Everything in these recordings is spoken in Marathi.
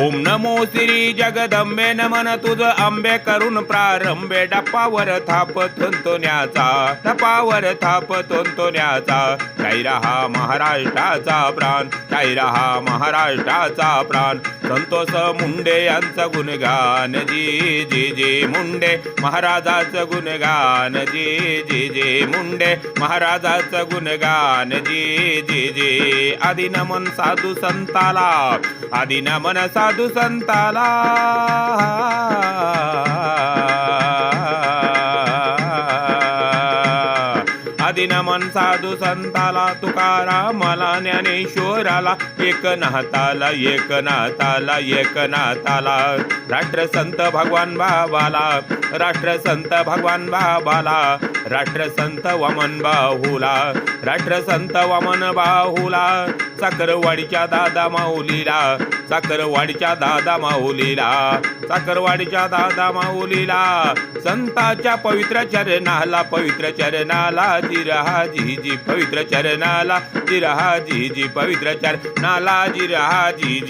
ओम नमो श्री जगदंबे नमन तुझ आंबे करून प्रारंभे. डप्पावर थाप थुंतोण्याचा टपावर थाप थुंतोण्याचा जय हा महाराष्ट्राचा प्राण जय हा महाराष्ट्राचा प्राण. संतोष मुंडे यांचं गुणगान जी जी जी मुंडे. महाराजाचं गुणगान जी जी जी मुंडे. महाराजाचं गुणगान जी जी जी. आदि नमन साधू संताला आदि नमन साधू संताला आदि नमन साधू संताला तुकारामाला ज्ञानेश्वराला एक नाताला एक नाताला एक नाताला राष्ट्रसंत भगवान बाबाला राष्ट्रसंत भगवान बाबाला राष्ट्रसंत वामन बाहुला राष्ट्रसंत वामन बाहुला साखरवाडीच्या दादा माऊलीला साखरवाडीच्या दादा माऊलीला साखरवाडीच्या दादा माऊलीला. संताच्या पवित्र चरणाला पवित्र चरणाला जिरहा जी जी पवित्र चरणाला जिरहा जी पवित्र चरणाला जिरहा जी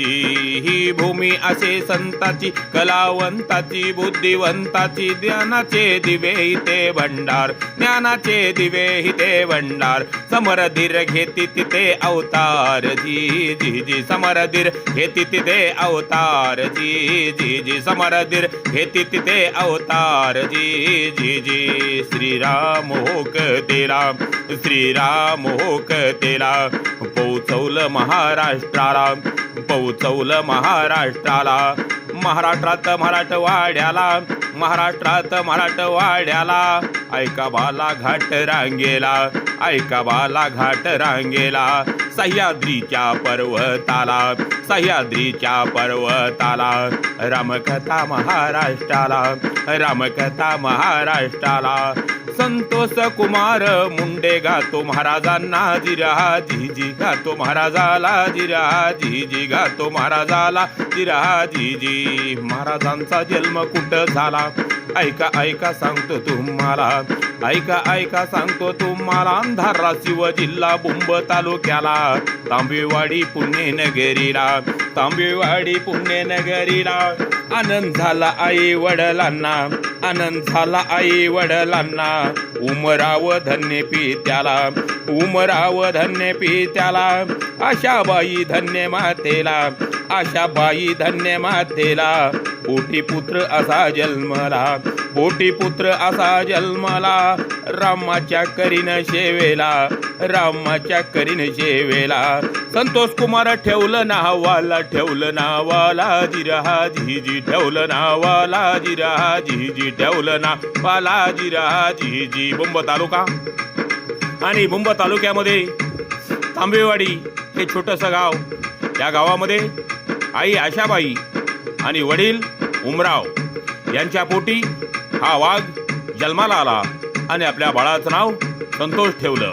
ही भूमी असे संताची कलावंताची बुद्धिवंताची ज्ञानाचे दिवे इथे भंडार ज्ञानाचे दिवे इथे भंडार. समर धीर घेती तिथे अवतार जी जी जी समर धीर घेती तिथे अवतार जी जी जी समर धीर घेती तिथे अवतार जी जी जी श्रीराम होक तेला श्रीराम होक तेला पोचवलं महाराष्ट्राला पोचवलं महाराष्ट्राला. महाराष्ट्रात मराठवाड्याला महाराष्ट्रात मराठवाड्याला ऐका बाला घाट रांगेला ऐका बाला घाट रांगेला. सह्याद्रीच्या पर्वताला सह्याद्रीच्या पर्वताला. रामकथा महाराष्ट्राला रामकथा महाराष्ट्राला. संतोष कुमार मुंडे गातो महाराजांना जिरा जी जी गातो महाराजाला जिरा जी जी गातो महाराजाला जिरा जी जी महाराजांचा जन्म कुठं झाला? ऐका ऐका सांगतो तुम्हाला. ऐका ऐका सांगतो तुम्हाला. अंधारा शिव जिल्हा बुंब तालुक्याला. तांबेवाडी पुणे नगरीला तांबेवाडी पुणे नगरीला आनंद झाला आई वडिलांना. आनंद झाला आई वडिलांना. उमराव धन्य पित्याला उमराव धन्य पित्याला. आशाबाई धन्य मातेला आशाबाई धन्य मातेला. पोटी पुत्र असा जन्मला पोटी पुत्र असा जन्मला. रामाच्या करीन शेवेला रामाच्या करीन शेवेला संतोष कुमार ठेवलं नावाला ठेवलं नावाला जिरहा जी ठेवलं नावाला जिरहा जी ठेवलं नावाला जिरहा जी बुंब तालुका. आणि बुंब तालुक्यामध्ये तांबेवाडी हे छोटंसं गाव. या गावामध्ये आई आशाबाई आणि वडील उमराव यांच्या पोटी हा वाघ जन्माला आला आणि आपल्या बाळाचं नाव संतोष ठेवलं.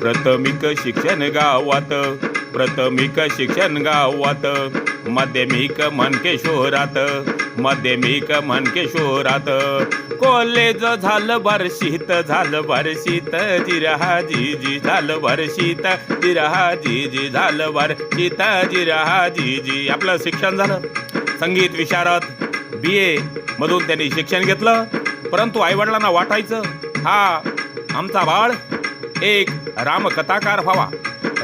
प्रथमिक शिक्षण गावात प्रथमिक शिक्षण गावात माध्यमिक मनकेश्वरात माध्यमिक मनकेश्वरात. कॉलेज झालं बारशीत झालं बारशीत जिरहा जी जी झालं बारशीत जिरहा जी जी झालं बारशीत जिरहा जी जी आपलं शिक्षण झालं. संगीत विशारद बी ए मधून त्यांनी शिक्षण घेतलं. परंतु आईवडिलांना वाटायचं हा आमचा बाळ एक रामकथाकार व्हावा.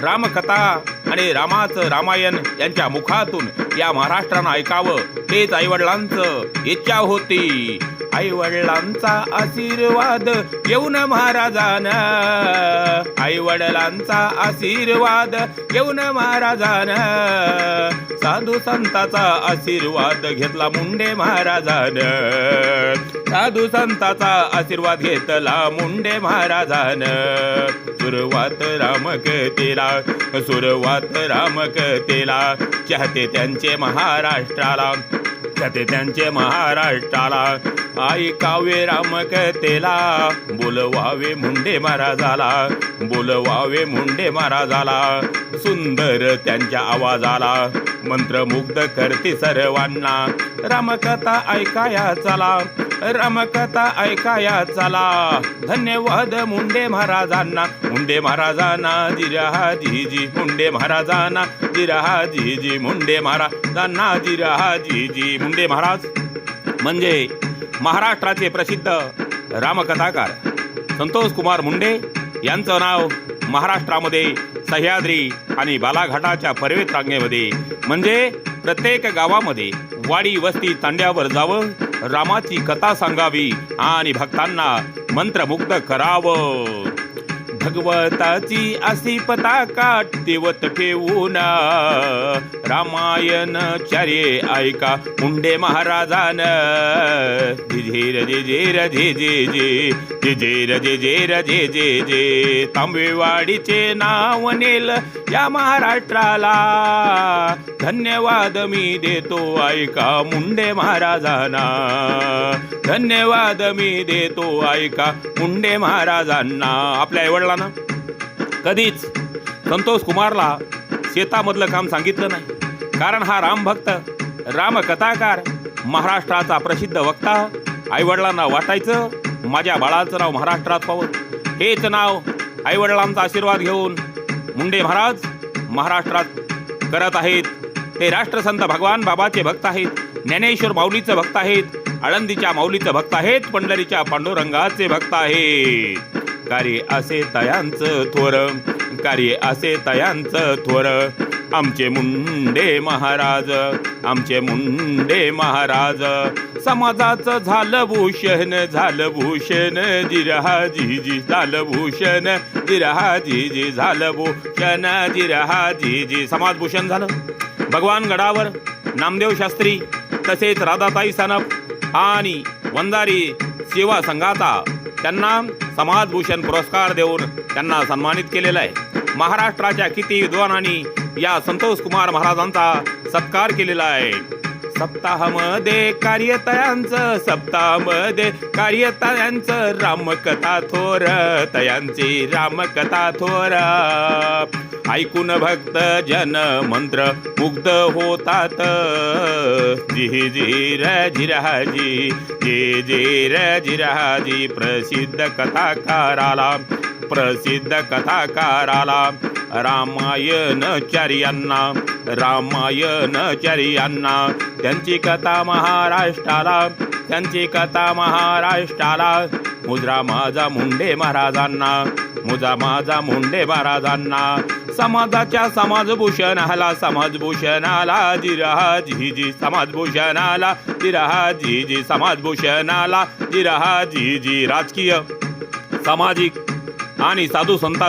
रामकथा आणि रामाचं रामायण यांच्या मुखातून या महाराष्ट्रानं ऐकावं. हेच आईवडिलांचं इच्छा होती. आईवडिलांचा आशीर्वाद येऊन महाराजांना. आईवडिलांचा आशीर्वाद येऊन महाराजांना. साधू संताचा आशीर्वाद घेतला मुंडे महाराजान. साधू संताचा आशीर्वाद घेतला मुंडे महाराजान. सुरुवात रामकथेला सुरुवात रामकथेला. चाहते त्यांचे महाराष्ट्राला. कथे त्यांचे महाराष्ट्राला. ऐकावे रामकथेला बोलवावे मुंडे महाराजाला बोलवावे मुंडे महाराजाला. सुंदर त्यांच्या आवाजाला मंत्रमुग्ध करते सर्वांना. रामकथा ऐकाया चला. रामकथा ऐकाया चला. धन्यवाद मुंडे महाराजांना. मुंडे महाराजांना जिरहा जीजी मुंडे महाराजांना जिरहा जीजी मुंडे महाराजांना जिरहा जीजी मुंडे महाराज म्हणजे महाराष्ट्राचे प्रसिद्ध रामकथाकार संतोष कुमार मुंडे यांचं नाव महाराष्ट्रामध्ये सह्याद्री आणि बालाघाटाच्या पर्वत रांगेमध्ये म्हणजे प्रत्येक गावामध्ये वाडी वस्ती तांड्यावर जावं रामाची कथा सांगावी आणि भक्तांना मंत्रमुग्ध करावं. भगवताची अशी पताका तेवत ठेवून रामायण चार्ये ऐका मुंडे महाराजान. झेर जे जेर जे जे जे जे जेर जे जे जे. जे तांबेवाडीचे नाव नेल या महाराष्ट्राला. धन्यवाद मी देतो ऐका मुंडे महाराजांना. धन्यवाद मी देतो ऐका मुंडे महाराजांना. आपल्या आईवडिलांना. कधीच संतोष कुमारला शेतामधलं काम सांगितलं नाही. कारण हा रामभक्त रामकथाकार महाराष्ट्राचा प्रसिद्ध वक्ता आईवडिलांना वाटायचं माझ्या बाळाचं नाव महाराष्ट्रात पावत हेच नाव आईवडिलांचा आशीर्वाद घेऊन मुंडे महाराज महाराष्ट्रात करत आहेत. ते राष्ट्रसंत भगवान बाबाचे भक्त आहेत. ज्ञानेश्वर माऊलीचे भक्त आहेत. आळंदीच्या माऊलीचे भक्त आहेत. पंढरीच्या पांडुरंगाचे भक्त आहेत. कार्य असे तयांचं थोर. कार्य असे तयांचं थोर. आमचे मुंडे महाराज आमचे मुंडे महाराज समाजाचं झालं भूषण झालं भूषण जिरहा जीजी झालं भूषण जिरहा जीजी झालं भूषण जिरहा जीजी समाजभूषण झालं. भगवान गडावर नामदेव शास्त्री तसेच राधाताई सनप आणि वंदारी सेवा संघाचा त्यांना समाजभूषण पुरस्कार देऊन त्यांना सन्मानित केलेला आहे. महाराष्ट्राच्या किती विद्वानांनी या संतोष कुमार महाराजांचा सत्कार केलेला आहे. सप्ताहामध्ये कार्यतयांचं सप्ताहामध्ये कार्यतयांचं रामकथा थोर तयांची रामकथा थोर. ऐकून भक्त जन मंत्र मुग्ध होतात. जी जी जिराजी जे जे जिराजी प्रसिद्ध कथाकाराला प्रसिद्ध कथाकाराला रामायणचार्यांना रामायणचार्यांना त्यांची कथा महाराष्ट्राला त्यांची कथा महाराष्ट्राला. मुद्रा माझा मुंडे महाराजांना मुजा माझा मुंडे महाराजांना. समाजाच्या समाजभूषणाला समाजभूषणाला जिरहा जी जी समाजभूषणाला जिरहा जी जी समाजभूषणाला जिरहा जी जी. राजकीय सामाजिक आणि साधू संत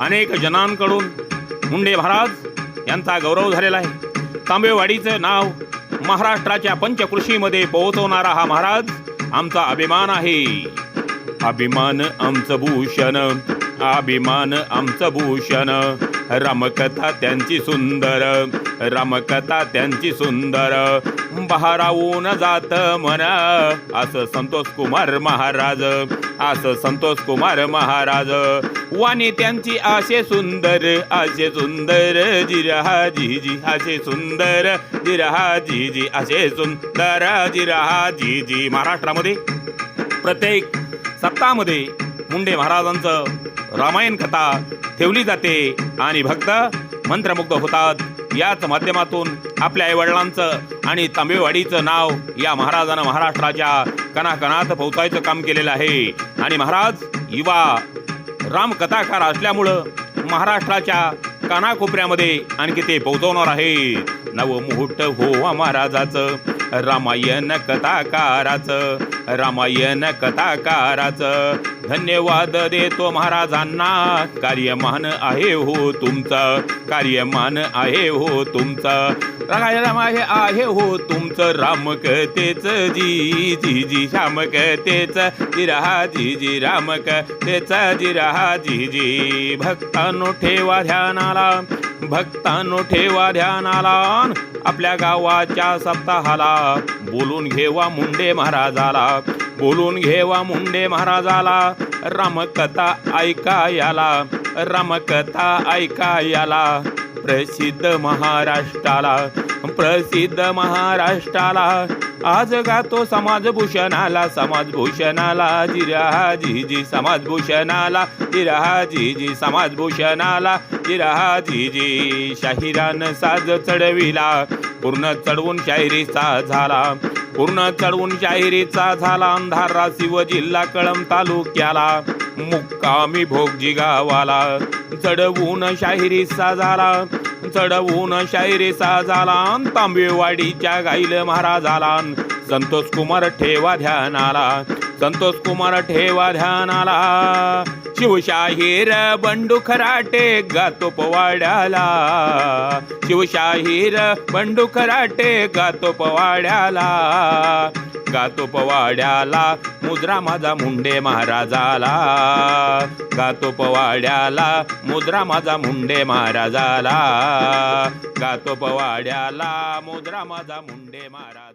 अनेक जनांकडून मुंडे महाराज यांचा गौरव झालेला आहे. तांबेवाडीचं नाव महाराष्ट्राच्या पंचकृषीमध्ये पोहोचवणारा हा महाराज आमचा अभिमान आहे. अभिमान आमचं भूषण अभिमान आमचं भूषण. रामकथा त्यांची सुंदर रामकथा त्यांची सुंदर. बहारावून जात मन असं संतोष कुमार महाराज. असं संतोष कुमार महाराज. वाणी त्यांची आशे सुंदर आशे सुंदर जिरहा जीजी आशे सुंदर जिरहा जीजी आशे सुंदर जिरहा जीजी महाराष्ट्रामध्ये. प्रत्येक सप्ताहामध्ये मुंडे महाराजांचं रामायण कथा ठेवली जाते आणि भक्त मंत्रमुग्ध होतात. याच माध्यमातून आपल्या आईवडिलांचं आणि तांबेवाडीचं नाव या महाराजानं महाराष्ट्राच्या कणाकणात पोहोचायचं काम केलेलं आहे. आणि महाराज युवा रामकथाकार असल्यामुळं महाराष्ट्राच्या कानाकोपऱ्यामध्ये आणखी ते पोहोचवणार आहे नवमुहूर्त हो महाराजाचं रामायण कथाकाराचं रामायण कथाकाराचं. धन्यवाद देतो महाराजांना कार्यमान आहे हो तुमचं कार्यमान आहे हो तुमचं. राम आहे आहे हो तुमचं रामकथेच जी जी जी श्याम कथेच जिराहा जी जी रामकथेच जिराहा जी जी. भक्तांनो ठेवा ध्यानाला भक्तांनो ठेवा ध्यानाला. आपल्या गावाच्या सप्ताहाला बोलून घेवा मुंडे महाराजाला बोलून घेवा मुंडे महाराजाला. रामकथा ऐका याला रामकथा ऐका याला. प्रसिद्ध महाराष्ट्राला प्रसिद्ध महाराष्ट्राला. आज गातो समाजभूषणाला समाजभूषणाला जिरहा जी जी समाजभूषणाला जिरहा जी जी समाजभूषणाला जिरहा जी जी शाहिरान साज चढविला. पूर्ण चढवून शाहिरीचा झाला. पूर्ण चढवून शाहिरीचा झाला. अंधारा शिव जिल्हा कळम तालुक्याला. मुक्कामी भोगजी गावाला चढवून शाहिरीचा झाला. चढवून शाहिरीचा झाला. तांबेवाडीच्या गाईल महाराजाला. संतोष कुमार ठेवा ध्यानाला. संतोष कुमार ठेवा ध्यानाला. शिवशाहीर बंडू खराटे गातो पवाड्याला शिवशाहीर बंडू खराटे गातो पवाड्याला गातो पवाड्याला मुद्रा माझा मुंडे महाराजाला. गातो पवाड्याला मुद्रा माझा मुंडे महाराजाला. गातो पवाड्याला मुद्रा माझा मुंडे महाराज